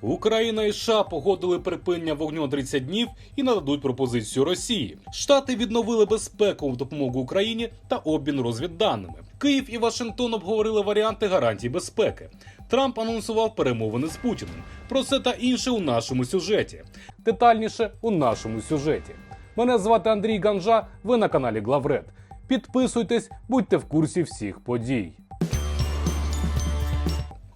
Україна і США погодили припинення вогню на 30 днів і нададуть пропозицію Росії. Штати відновили безпекову допомогу Україні та обмін розвідданими. Київ і Вашингтон обговорили варіанти гарантій безпеки. Трамп анонсував перемовини з Путіним. Про це та інше у нашому сюжеті. Детальніше у нашому сюжеті. Мене звати Андрій Ганжа. Ви на каналі Главред. Підписуйтесь, будьте в курсі всіх подій.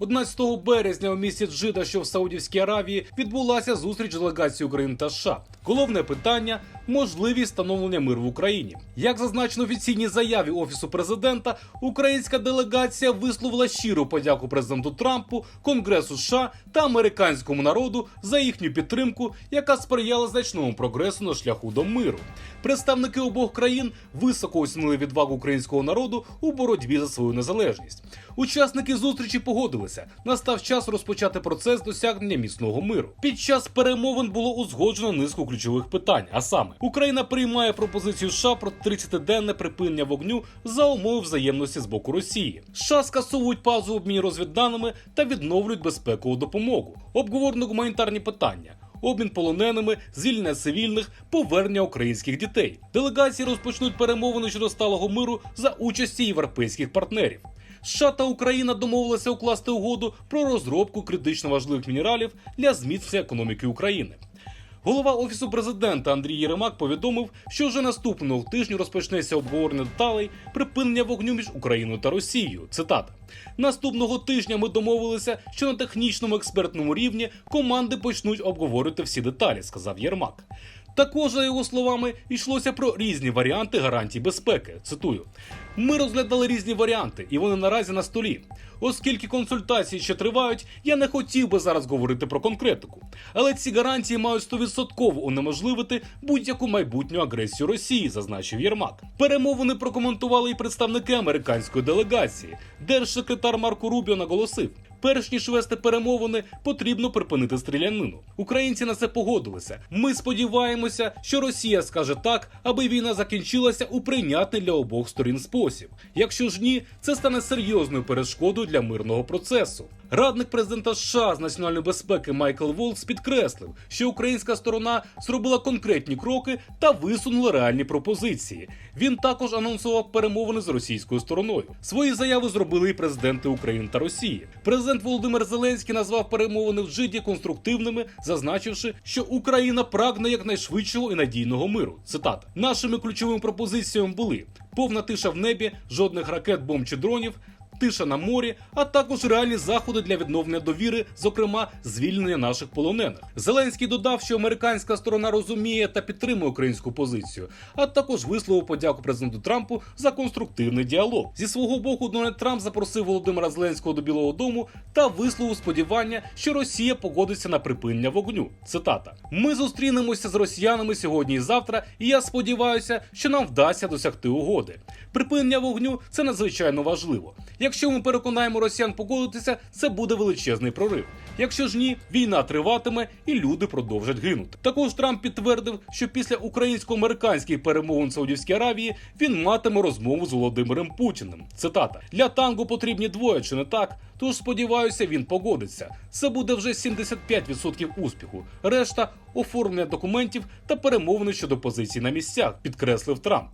11 березня у місті Джида, що в Саудівській Аравії, відбулася зустріч делегації України та США. Головне питання можливість встановлення миру в Україні. Як зазначено в офіційній заяві офісу президента, українська делегація висловила щиру подяку президенту Трампу, Конгресу США та американському народу за їхню підтримку, яка сприяла значному прогресу на шляху до миру. Представники обох країн високо оцінили відвагу українського народу у боротьбі за свою незалежність. Учасники зустрічі погодилися. Настав час розпочати процес досягнення міцного миру. Під час перемовин було узгоджено низку ключових питань. А саме, Україна приймає пропозицію США про 30-денне припинення вогню за умови взаємності з боку Росії. США скасовують паузу в обміні розвідданими та відновлюють безпекову допомогу. Обговорено гуманітарні питання. Обмін полоненими, звільнення цивільних, повернення українських дітей. Делегації розпочнуть перемовини щодо сталого миру за участі європейських партнерів. США та Україна домовилися укласти угоду про розробку критично важливих мінералів для зміцнення економіки України. Голова офісу президента Андрій Єремак повідомив, що вже наступного тижня розпочнеться обговорення деталей припинення вогню між Україною та Росією. Цитата: наступного тижня ми домовилися, що на технічному експертному рівні команди почнуть обговорювати всі деталі, сказав Єрмак. Також, за його словами, йшлося про різні варіанти гарантій безпеки. Цитую: ми розглядали різні варіанти, і вони наразі на столі. Оскільки консультації ще тривають, я не хотів би зараз говорити про конкретику. Але ці гарантії мають 100% унеможливити будь-яку майбутню агресію Росії, зазначив Єрмак. Перемовини прокоментували і представники американської делегації. Держсекретар Марко Рубіо наголосив. Перш ніж вести перемовини, потрібно припинити стрілянину. Українці на це погодилися. Ми сподіваємося, що Росія скаже так, аби війна закінчилася у прийнятний для обох сторін спосіб. Якщо ж ні, це стане серйозною перешкодою для мирного процесу. Радник президента США з національної безпеки Майкл Волкс підкреслив, що українська сторона зробила конкретні кроки та висунула реальні пропозиції. Він також анонсував перемовини з російською стороною. Свої заяви зробили і президенти України та Росії. Президент Володимир Зеленський назвав перемовини в Джиді конструктивними, зазначивши, що Україна прагне якнайшвидшого і надійного миру. Цитата: нашими ключовими пропозиціями були повна тиша в небі, жодних ракет, бомб чи дронів. Тиша на морі, а також реальні заходи для відновлення довіри, зокрема звільнення наших полонених. Зеленський додав, що американська сторона розуміє та підтримує українську позицію, а також висловив подяку президенту Трампу за конструктивний діалог. Зі свого боку, Дональд Трамп запросив Володимира Зеленського до Білого Дому та висловив сподівання, що Росія погодиться на припинення вогню. Цитата: Ми зустрінемося з росіянами сьогодні і завтра, і я сподіваюся, що нам вдасться досягти угоди. Припинення вогню це надзвичайно важливо. Якщо ми переконаємо росіян погодитися, це буде величезний прорив. Якщо ж ні, війна триватиме і люди продовжать гинути. Також Трамп підтвердив, що після українсько-американських перемовин Саудівській Аравії він матиме розмову з Володимиром Путіним. Цитата: для танго потрібні двоє, чи не так? Тож сподіваюся, він погодиться. Це буде вже 75% успіху. Решта оформлення документів та перемовини щодо позицій на місцях, підкреслив Трамп.